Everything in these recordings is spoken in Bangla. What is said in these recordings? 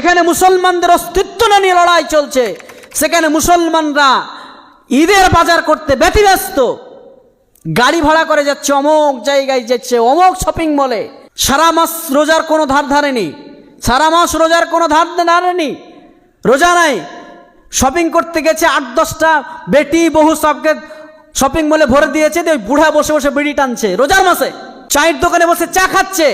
এখানে মুসলমানদের অস্তিত্ব না নিয়ে লড়াই চলছে। সেখানে মুসলমানরা ঈদের বাজার করতে ব্যতিব্যস্ত। গাড়ি ভাড়া করে যাচ্ছে অমুক জায়গায় যাচ্ছে অমুক শপিং মলে সারা মাস রোজার কোনো ধার ধারেনি। সারা মাস রোজার কোনো ধার ধারেনি রোজা নাই। শপিং করতে গেছে আট, দশটা বেটি বহু সবকে শপিং মলে ভরে দিয়েছে, দিয়ে ওই বুড়া বসে বসে বিড়ি টানছে। রোজার মাসে। চায়ের দোকানে বসে চা খাচ্ছে।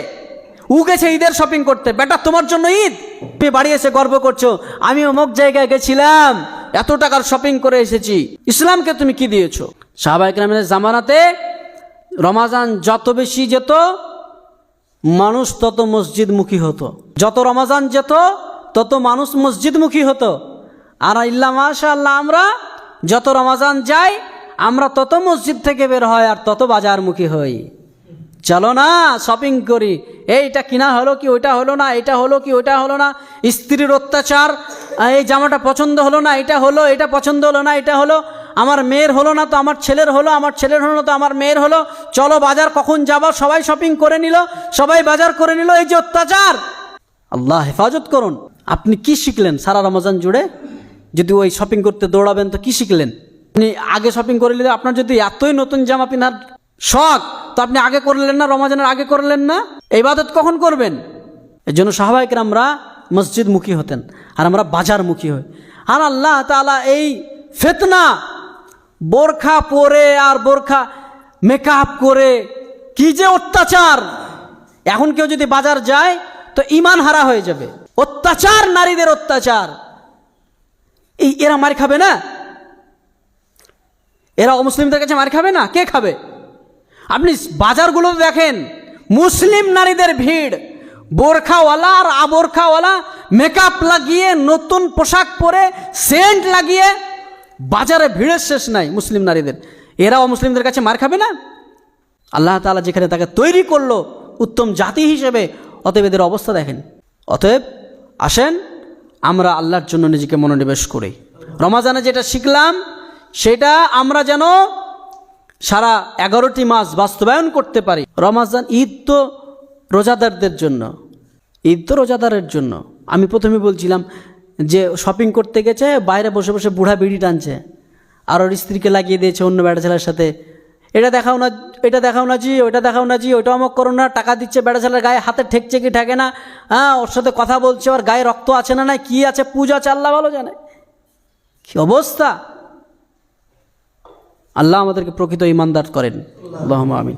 উ গেছে ঈদের শপিং করতে। বেটা, তোমার জন্য ঈদ। তুমি বাড়ি এসে গর্ব করছ। আমি অমুক জায়গায় গেছিলাম। এত টাকার শপিং করে এসেছি। ইসলামকে তুমি কি দিয়েছ? সাহাবাহিক রামের জামানাতে রমাজান যত বেশি যেত, মানুষ তত মসজিদমুখী হতো। যত রমাজান যেত, তত মানুষ মসজিদমুখী হতো। আর ইল্লা মাশা আল্লাহ আমরা যত রমাজান যাই, আমরা তত মসজিদ থেকে বের হয় আর তত বাজারমুখী হই। চলো না শপিং করি। এইটা কিনা হলো কি, ওইটা হলো না এটা হলো কি, ওইটা হলো না, স্ত্রীর অত্যাচার এই জামাটা পছন্দ হলো না এটা হলো এটা পছন্দ হলো না এটা হলো, আমার মেয়ের হলো না তো আমার ছেলের হলো, আমার ছেলের হলো না তো আমার মেয়ের হলো, চলো বাজার কখন যাব, সবাই শপিং করে নিল, সবাই বাজার করে নিল, এই যে অত্যাচার। আল্লাহ হেফাজত করুন, আপনি কি শিখলেন সারা রমজান জুড়ে? যদি ওই শপিং করতে দৌড়াবেন তো কি শিখলেন? আপনি আগে শপিং করে নিলে আপনার যদি এতই নতুন জামা কেনার শখ, তো আপনি আগে করলেন না, রমাজানের আগে করলেন না? এই বাদত কখন করবেন? এর জন্য সাহবাহিক আমরা মসজিদমুখী হতেন আর আমরা বাজারমুখী হই। আর আল্লাহ তালা এই ফেতনা, বোরখা পরে আর বোরখা মেকআপ করে কি যে অত্যাচার! এখন কেউ যদি বাজার যায়, তো ইমান হারা হয়ে যাবে। অত্যাচার, নারীদের অত্যাচার। এই এরা মার খাবে না? এরা অমুসলিমদের কাছে মার খাবে না? কে খাবে? আপনি বাজারগুলো দেখেন মুসলিম নারীদের ভিড়। বোরখাওয়ালা আর আবোরখাওয়ালা মেকআপ লাগিয়ে, নতুন পোশাক পরে সেন্ট লাগিয়ে, বাজারে ভিড়ের শেষ নাই মুসলিম নারীদের। এরাও মুসলিমদের কাছে মার খাবে না? আল্লাহ তাআলা যেখানে তাকে তৈরি করল, উত্তম জাতি হিসেবে, অতএব এদের অবস্থা দেখেন। অতএব আসেন, আমরা আল্লাহর জন্য নিজেকে মনোনিবেশ করি। রমাজানে যেটা শিখলাম, সেটা আমরা যেন সারা এগারোটি মাস বাস্তবায়ন করতে পারি। রমাজান, ঈদ তো রোজাদারদের জন্য। ঈদ তো রোজাদারের জন্য। আমি প্রথমে বলছিলাম যে শপিং করতে গেছে, বাইরে বসে বসে বুড়া বিড়ি টানছে। আর ওর স্ত্রীকে লাগিয়ে দিয়েছে অন্য বেড়া ছেলের সাথে। এটা দেখাও না, এটা দেখাও না জি, ওইটা দেখাও না জি, ওইটা অমক করো না, টাকা দিচ্ছে বেড়া ছেলের গায়ে, হাতে ঠেকছে কি ঠেকে না হ্যাঁ ওর সাথে কথা বলছে, ওর গায়ে রক্ত আছে না না কি আছে, পূজা আল্লাহ ভালো জানে। কি অবস্থা? আল্লাহ আমাদেরকে প্রকৃত ইমানদার করেন। আল্লাহ আমিন।